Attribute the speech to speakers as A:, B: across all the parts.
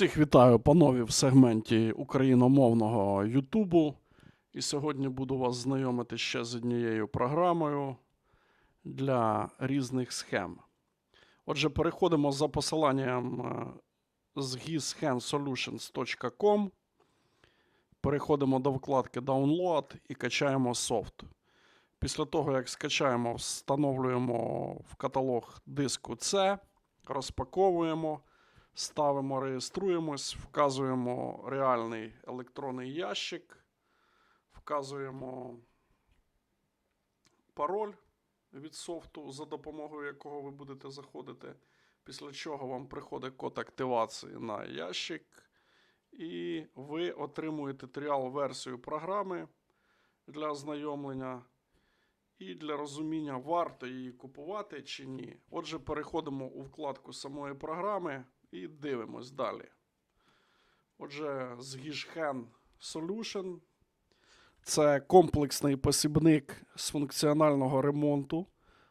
A: Всіх вітаю, панові, в сегменті україномовного Ютубу. І сьогодні буду вас знайомити ще з однією програмою для різних схем. Отже, переходимо за посиланням е, з gizschansolutions.com. Переходимо до вкладки Download і качаємо софт. Після того, як скачаємо, встановлюємо в каталог диску C, розпаковуємо. Ставимо, реєструємось, вказуємо реальний електронний ящик, вказуємо пароль від софту, за допомогою якого ви будете заходити. Після чого вам приходить код активації на ящик, і ви отримуєте тріал-версію програми для ознайомлення. І для розуміння, варто її купувати чи ні. Отже, переходимо у вкладку самої програми і дивимось далі. Отже, з Gishhen Solution це комплексний посібник з функціонального ремонту,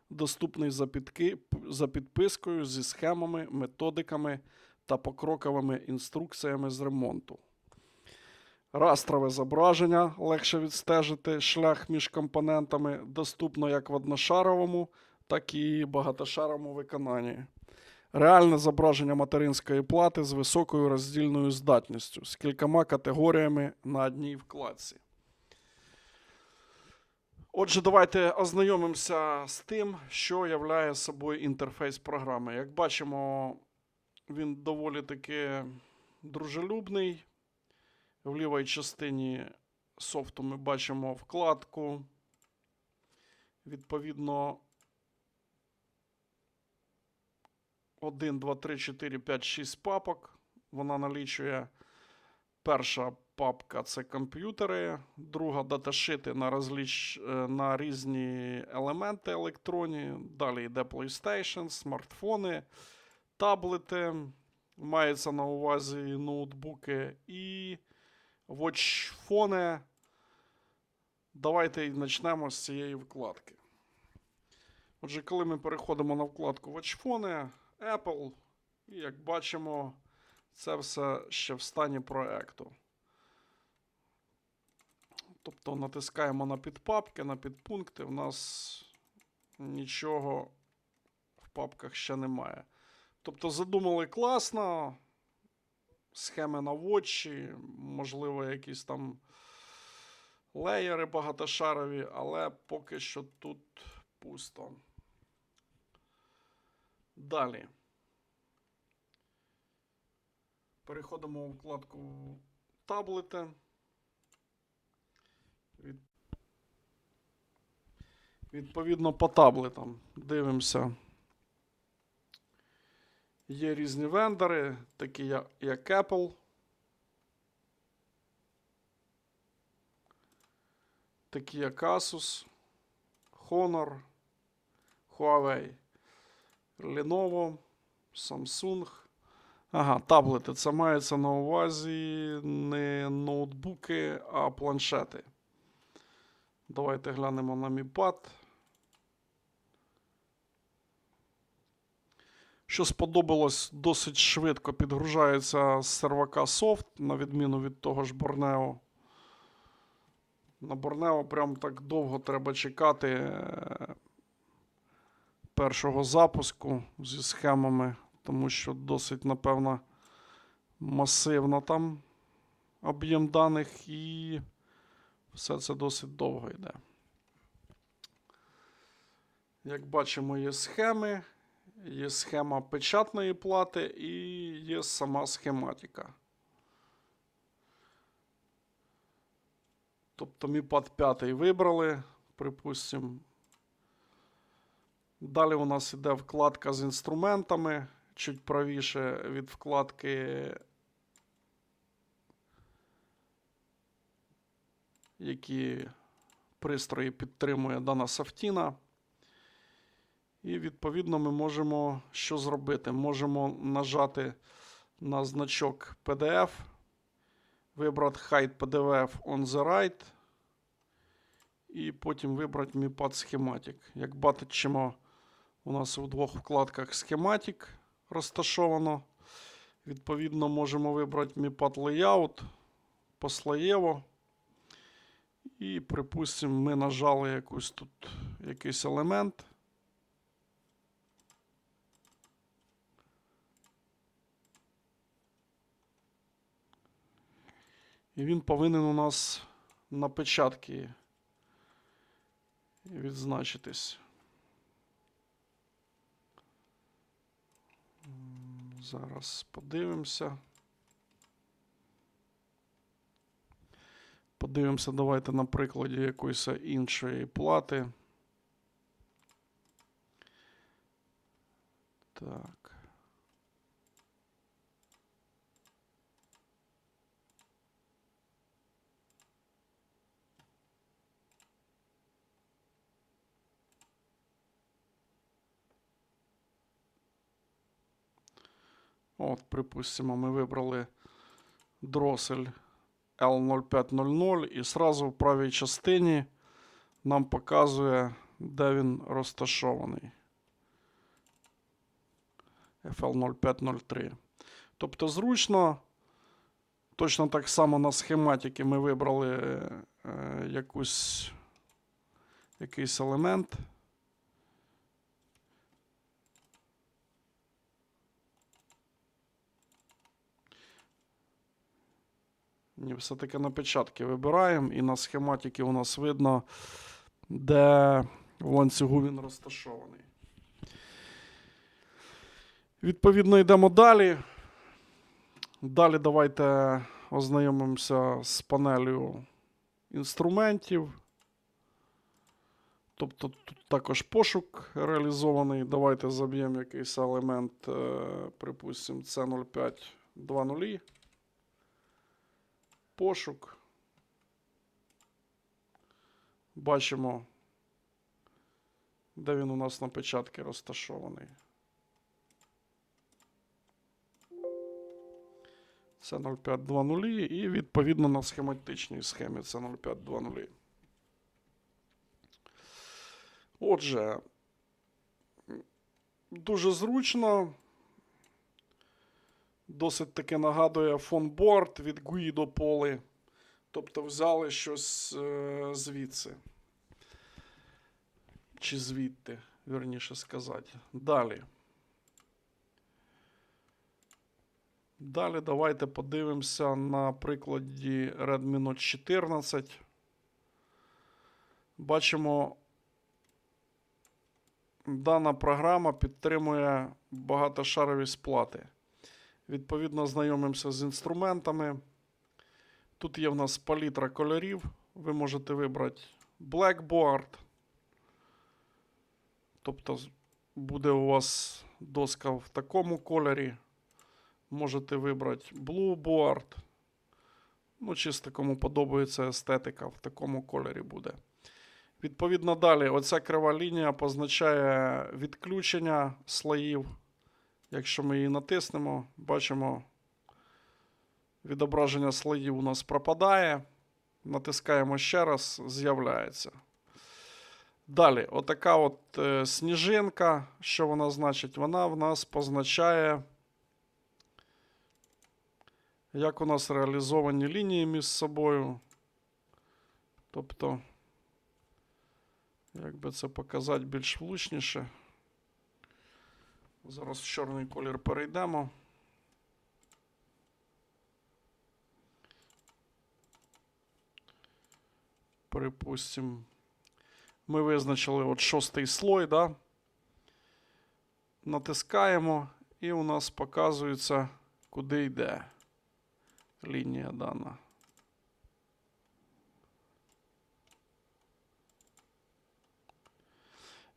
A: доступний за, підки, за підпискою зі схемами, методиками та покроковими інструкціями з ремонту. Растрове зображення легше відстежити шлях між компонентами, доступно як в одношаровому, так і багатошаровому виконанні. Реальне зображення материнської плати з високою роздільною здатністю, з кількома категоріями на одній вкладці. Отже, давайте ознайомимося з тим, що являє собою інтерфейс програми. Як бачимо, він доволі таки дружелюбний. В лівій частині софту ми бачимо вкладку. Відповідно, 1, 2, 3, 4, 5, 6 папок. Вона налічує перша папка це комп'ютери, друга даташити на, розліч, е, на різні елементи електронні. Далі йде PlayStation, смартфони, таблети. Мається на увазі ноутбуки і watchфони. Давайте і почнемо з цієї вкладки. Отже, коли ми переходимо на вкладку watchфони, Apple, і як бачимо, це все ще в стані проекту. Тобто натискаємо на підпапки, на підпункти. У нас нічого в папках ще немає. Тобто задумали класно. Схеми на вотчі, можливо, якісь там леєри багатошарові, але поки що тут пусто. Далі. Переходимо у вкладку таблети. Від... Відповідно по таблетам дивимося. Є різні вендори, такі як Apple. Такі як Asus, Honor, Huawei, Lenovo, Samsung. Ага, таблети. Це мається на увазі не ноутбуки, а планшети. Давайте глянемо на Mi Pad. Що сподобалось, досить швидко підгружається з сервака софт, на відміну від того ж Borneo. На Borneo прям так довго треба чекати першого запуску зі схемами, тому що досить, напевно, масивно там об'єм даних і все це досить довго йде. Як бачимо, є схеми. Є схема печатної плати і є сама схематика. Тобто Mi Pad 5 вибрали, припустимо. Далі у нас іде вкладка з інструментами, чуть правіше від вкладки, які пристрої підтримує дана софтіна. І відповідно ми можемо що зробити? Можемо нажати на значок PDF, вибрати Hide PDF on the right, і потім вибрати Mi Pad Schematic. Як бачимо, у нас у двох вкладках Schematic розташовано. Відповідно, можемо вибрати Mi Pad Layout послоєво. І, припустимо, ми нажали якусь тут якийсь елемент. І він повинен у нас на печатки відзначитись. Зараз подивимося. Подивимося, давайте на прикладі якоїсь іншої плати. Так. От, припустимо, ми вибрали дросель L0500 і сразу в правій частині нам показує, де він розташований. FL0503. Тобто зручно, точно так само на схематики ми вибрали е, якусь, якийсь елемент. Все-таки на печатки вибираємо, і на схематики у нас видно, де в ланцюгу він розташований. Відповідно, йдемо далі. Далі давайте ознайомимося з панелью інструментів. Тобто тут також пошук реалізований. Давайте заб'ємо якийсь елемент, е, припустимо, C0520 пошук. Бачимо, де він у нас на печатки розташований. Це 0520 і відповідно на схематичній схемі це 0520. Отже, дуже зручно. Досить таки нагадує фонборд від Guido Poli. Тобто взяли щось е, звідси. Чи звідти, вірніше сказати. Далі. Далі давайте подивимося на прикладі Redmi Note 14. Бачимо, дана програма підтримує багатошарові сплати. Відповідно, знайомимося з інструментами. Тут є в нас палітра кольорів. Ви можете вибрати Blackboard. Тобто буде у вас доска в такому кольорі. Можете вибрати Blue Board. Ну, чисто кому подобається естетика, в такому кольорі буде. Відповідно, далі, оця крива лінія позначає відключення слоїв. Якщо ми її натиснемо, бачимо, відображення слоїв у нас пропадає. Натискаємо ще раз, з'являється. Далі, отака от е, сніжинка. Що вона значить? Вона в нас позначає, як у нас реалізовані лінії між собою. Тобто, як би це показати більш влучніше. Зараз в чорний колір перейдемо. Припустимо, ми визначили от шостий слой, да? натискаємо, і у нас показується, куди йде лінія дана.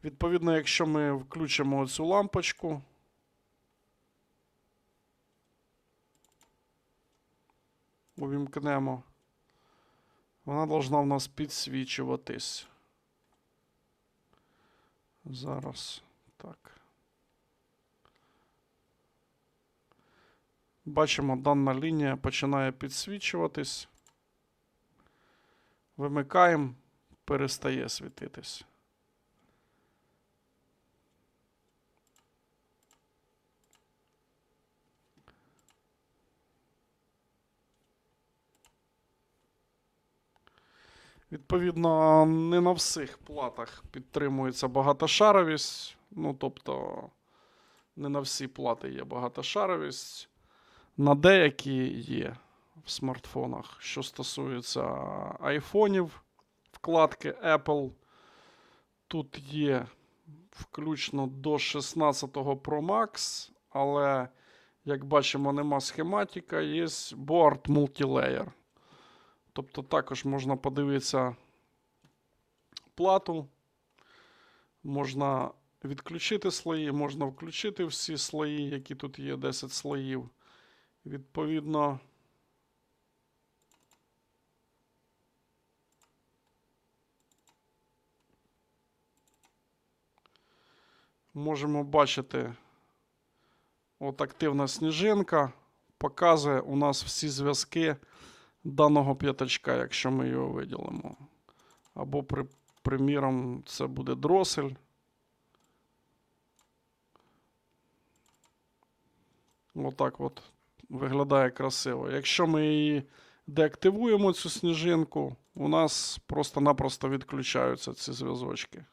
A: Відповідно, якщо ми включимо цю лампочку, увімкнемо, вона должна в нас підсвічуватись. Зараз так. Бачимо, дана лінія починає підсвічуватись. Вимикаємо, перестає світитись. Відповідно, не на всіх платах підтримується багатошаровість. Ну, тобто, не на всі плати є багатошаровість. На деякі є в смартфонах, що стосується айфонів, вкладки Apple. Тут є включно до 16 Pro Max, але, як бачимо, нема схематика, є board multilayer. Тобто також можна подивитися плату, можна відключити слої, можна включити всі слої, які тут є, 10 слоїв. Відповідно. Можемо бачити, от активна сніжинка показує у нас всі зв'язки даного п'ятачка, якщо ми його виділимо. Або, при, приміром, це буде дросель. Отак от виглядає красиво. Якщо ми її деактивуємо, цю сніжинку, у нас просто-напросто відключаються ці зв'язочки.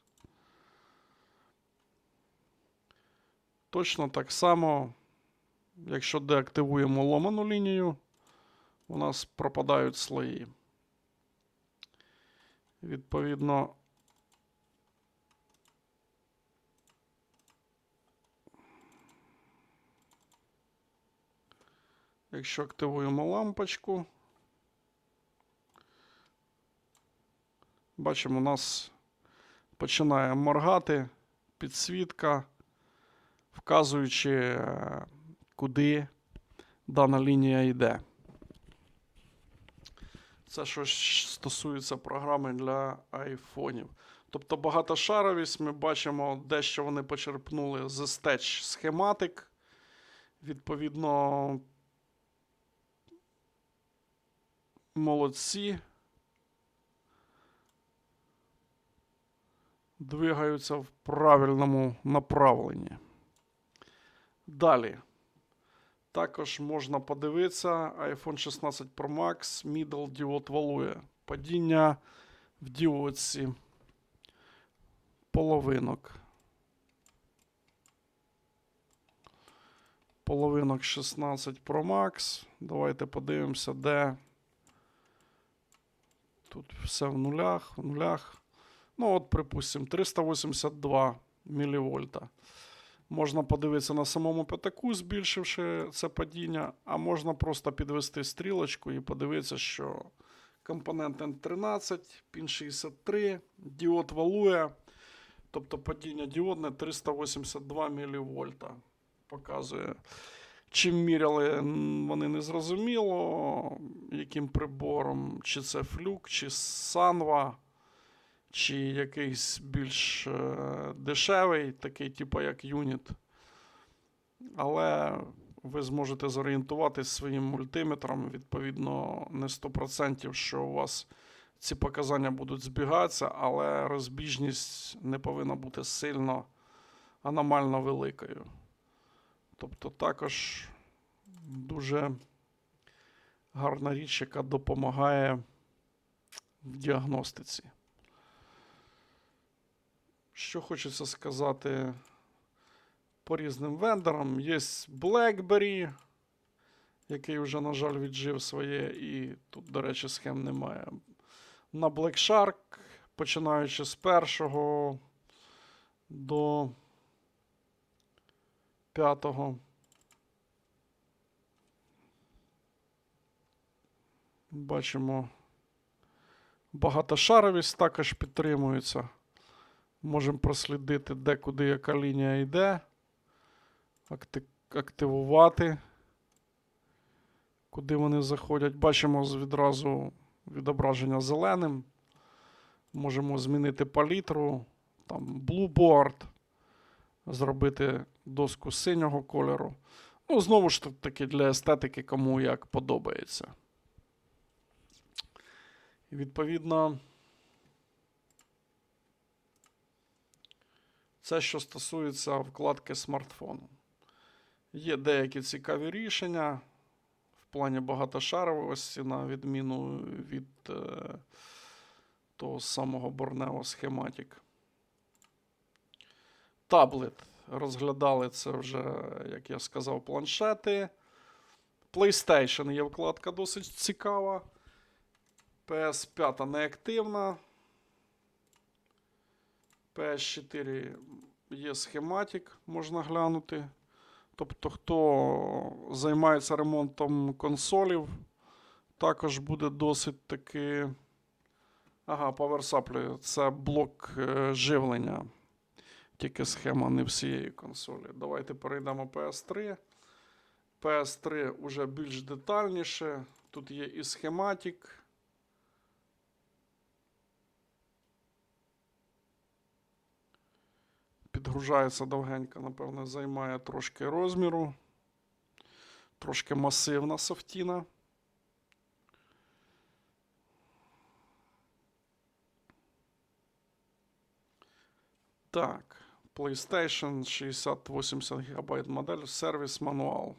A: Точно так само, якщо деактивуємо ломану лінію, у нас пропадають слої. Відповідно, якщо активуємо лампочку, бачимо, у нас починає моргати підсвітка, вказуючи, е, куди дана лінія йде. Це що стосується програми для айфонів. Тобто багатошаровість ми бачимо, дещо вони почерпнули з Stitch Schematic. Відповідно, молодці. Двигаються в правильному направленні. Далі. Також можна подивитися iPhone 16 Pro Max Middle Diode валує. Падіння в діодці половинок. Половинок 16 Pro Max. Давайте подивимося, де. Тут все в нулях, в нулях. Ну, от, припустимо, 382 мілівольта. Можна подивитися на самому п'ятаку, збільшивши це падіння, а можна просто підвести стрілочку і подивитися, що компонент N13, пін 63, діод валує, тобто падіння діодне 382 мВ показує. Чим міряли, вони не зрозуміло, яким прибором, чи це флюк, чи санва чи якийсь більш е, дешевий, такий, типу як юніт. Але ви зможете зорієнтуватись своїм мультиметром, відповідно, не 100%, що у вас ці показання будуть збігатися, але розбіжність не повинна бути сильно аномально великою. Тобто, також дуже гарна річ, яка допомагає в діагностиці. Що хочеться сказати по різним вендорам. Є BlackBerry, який вже, на жаль, віджив своє, і тут, до речі, схем немає. На Black Shark, починаючи з першого до п'ятого. Бачимо, багатошаровість також підтримується. Можемо прослідити, де куди яка лінія йде. Акти- Активувати. Куди вони заходять. Бачимо відразу відображення зеленим. Можемо змінити палітру. Там Blue Board. Зробити доску синього кольору. Ну, знову ж таки, для естетики, кому як подобається. І відповідно. Це що стосується вкладки смартфону. Є деякі цікаві рішення в плані багатошаровості, на відміну від е, того самого Borneo Schematic. Таблет. Розглядали це вже, як я сказав, планшети. PlayStation є вкладка досить цікава. PS5 неактивна. PS4 є схематик, можна глянути. Тобто, хто займається ремонтом консолів, також буде досить таки. Ага, Power Supply. Це блок е, живлення. Тільки схема не всієї консолі. Давайте перейдемо PS3. PS3 уже більш детальніше. Тут є і схематик. Підгружається довгенько, напевно, займає трошки розміру. Трошки масивна софтіна. Так, PlayStation 60-80 ГБ модель, сервіс мануал.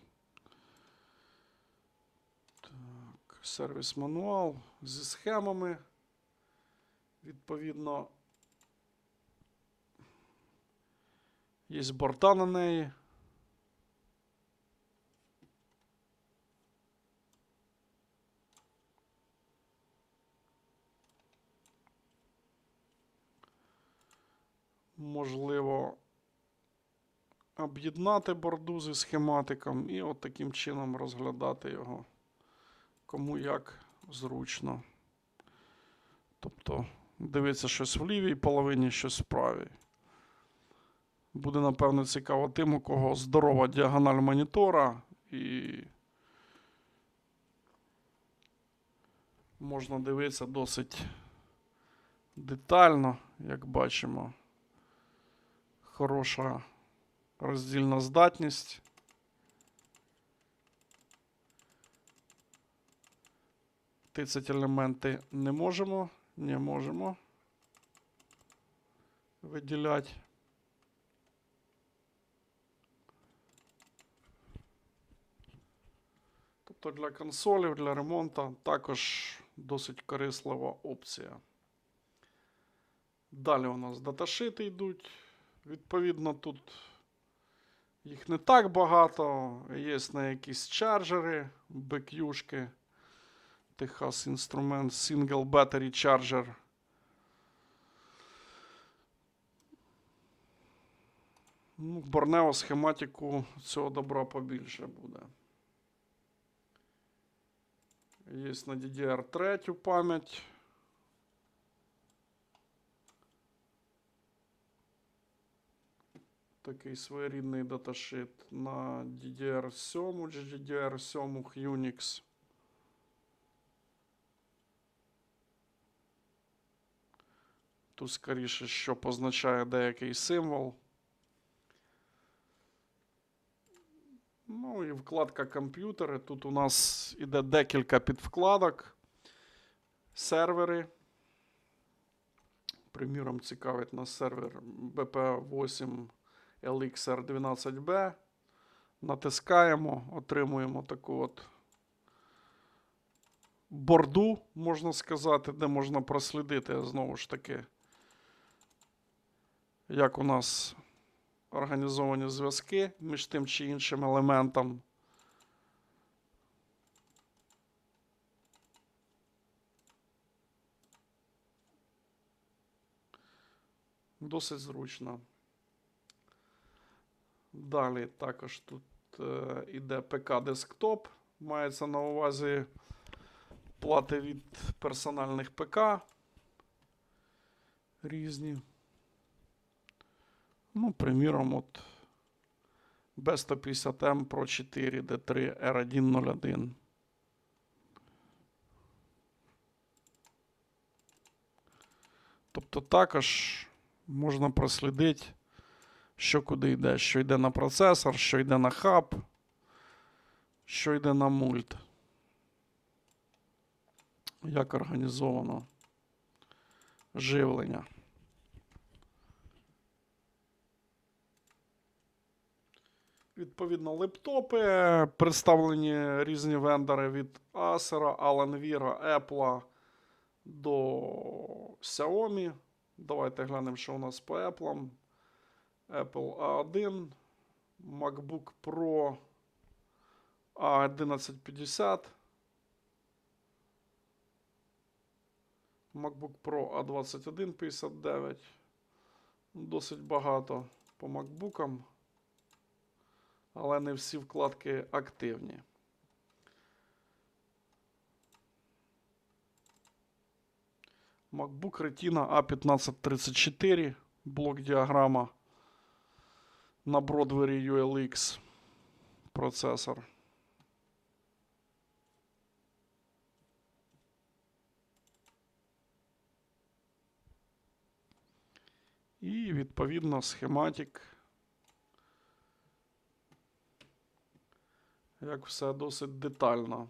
A: Так, сервіс мануал зі схемами. Відповідно, є борта на неї. можливо об'єднати борду зі схематиком і от таким чином розглядати його кому як зручно. Тобто дивитися щось в лівій половині, щось в правій. Буде, напевно, цікаво тим, у кого здорова діагональ монітора і можна дивитися досить детально, як бачимо хороша роздільна здатність. Тицять елементи не можемо, не можемо виділяти. Тобто для консолів, для ремонту також досить корислива опція. Далі у нас даташити йдуть. Відповідно, тут їх не так багато. Є на якісь чарджери, BQ-шки. Техас інструмент Single Battery Charger. Ну, Борнео схематику цього добра побільше буде. Є на DDR3 пам'ять. Такий своєрідний даташит на DDR7 чи DDR7 Unix. Тут скоріше, що позначає деякий символ. Ну і вкладка комп'ютери. Тут у нас іде декілька підвкладок. Сервери. Приміром, цікавить нас сервер BP8 LXR12B. Натискаємо, отримуємо таку от борду, можна сказати, де можна прослідити знову ж таки, як у нас організовані зв'язки між тим чи іншим елементом. Досить зручно. Далі також тут е, іде ПК десктоп. Мається на увазі плати від персональних ПК. Різні. Ну, приміром, от B150M Pro 4 D3 R101. Тобто також можна прослідити що куди йде, що йде на процесор, що йде на хаб, що йде на мульт. Як організовано живлення. Відповідно, лептопи, представлені різні вендори від Acer, Alanvira, Apple, до Xiaomi. Давайте глянемо, що у нас по Apple. Apple A1, MacBook Pro A1150. MacBook Pro A2159. Досить багато по MacBookам. Але не всі вкладки активні. MacBook Retina A1534. Блок діаграма на Broadway ULX процесор. І відповідно схематик. Як все досить детально.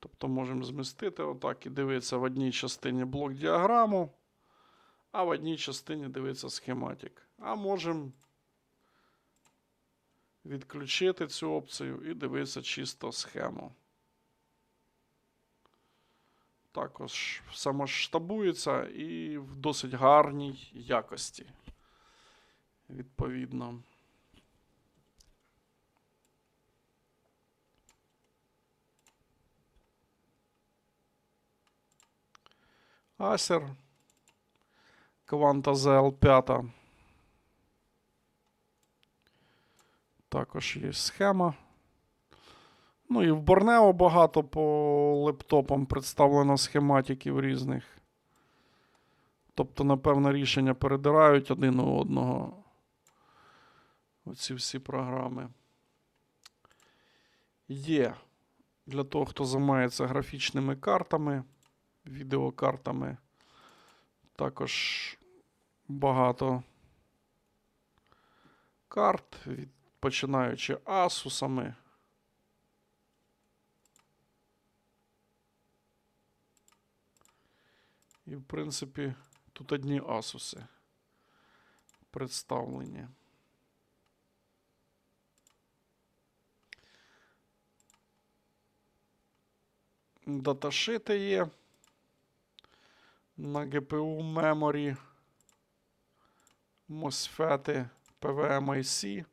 A: Тобто можемо змістити отак і дивитися в одній частині блок діаграму, а в одній частині дивиться схематик. А можемо відключити цю опцію і дивитися чисто схему. Також все масштабується і в досить гарній якості. Відповідно. Acer. Quanta ZL5. Також є схема. Ну і в Borneo багато по лептопам представлено схематиків різних. Тобто, напевно, рішення передирають один у одного. Оці всі програми. Є для того, хто займається графічними картами, відеокартами. Також багато карт, від, починаючи Asusами. І, в принципі, тут одні Asus представлені. Даташити є на GPU Memory, MOSFET, PWM-IC.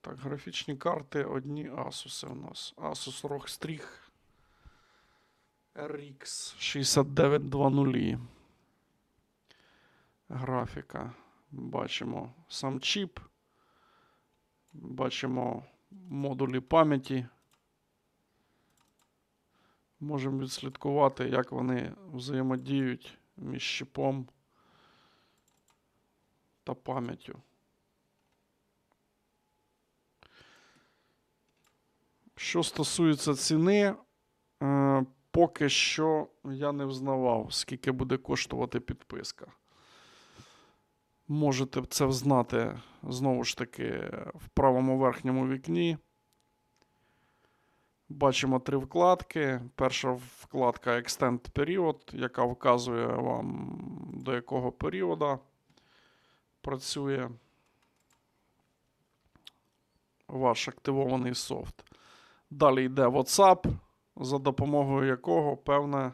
A: Так, графічні карти одні Asus у нас. Asus ROG Strix RX 6920. Графіка. Бачимо сам чіп. Бачимо модулі пам'яті. Можемо відслідкувати, як вони взаємодіють між чіпом та пам'яттю. Що стосується ціни, е, поки що я не взнавав, скільки буде коштувати підписка. Можете це взнати знову ж таки в правому верхньому вікні. Бачимо три вкладки. Перша вкладка Extend Period, яка вказує вам, до якого періоду працює ваш активований софт. Далі йде WhatsApp, за допомогою якого, певне,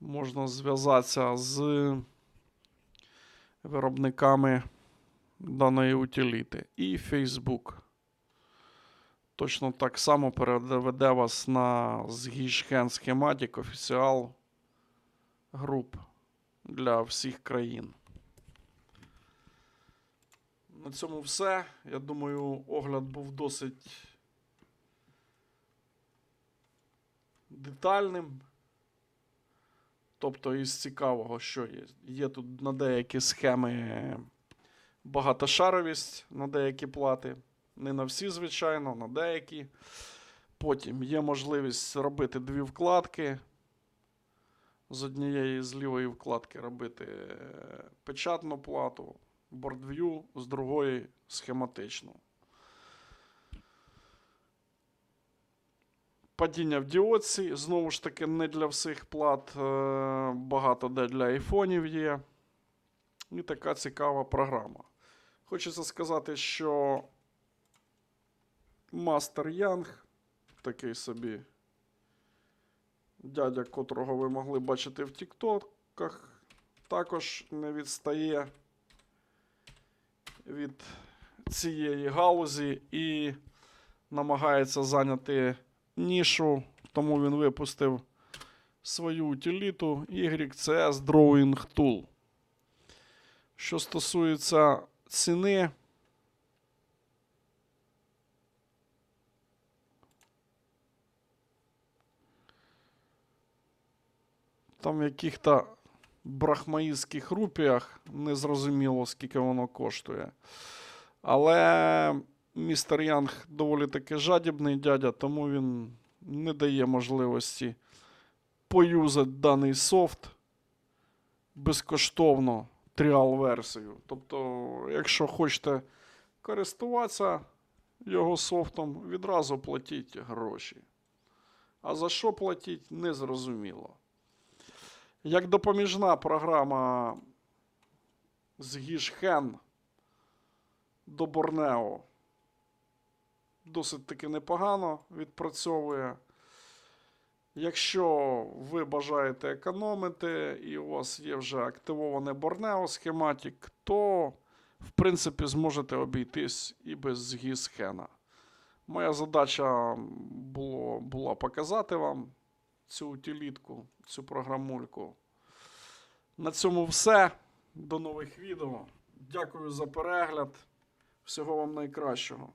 A: можна зв'язатися з виробниками даної утиліти. І Facebook. Точно так само переведе вас на Zgish Schematic Official Group для всіх країн. На цьому все. Я думаю, огляд був досить детальним. Тобто, із цікавого, що є. Є тут на деякі схеми багатошаровість на деякі плати. Не на всі, звичайно, на деякі. Потім є можливість робити дві вкладки. З однієї з лівої вкладки робити е, печатну плату, бордв'ю, з другої схематичну. Падіння в діодці, знову ж таки, не для всіх плат, е, багато де для айфонів є. І така цікава програма. Хочеться сказати, що Мастер Янг, такий собі дядя, котрого ви могли бачити в Тіктоках, також не відстає від цієї галузі і намагається зайняти нішу, тому він випустив свою утиліту YCS Drawing Tool. Що стосується ціни, там в яких-то брахмаїзьких рупіях незрозуміло, скільки воно коштує. Але містер Янг доволі таки жадібний дядя, тому він не дає можливості поюзати даний софт безкоштовно тріал-версію. Тобто, якщо хочете користуватися його софтом, відразу платіть гроші. А за що платіть, незрозуміло. Як допоміжна програма з Гішхен до Борнео досить таки непогано відпрацьовує. Якщо ви бажаєте економити і у вас є вже активоване Borneo схематик, то в принципі зможете обійтись і без гісхена. Моя задача було, була показати вам цю утилітку, цю програмульку. На цьому все. До нових відео. Дякую за перегляд. Всього вам найкращого.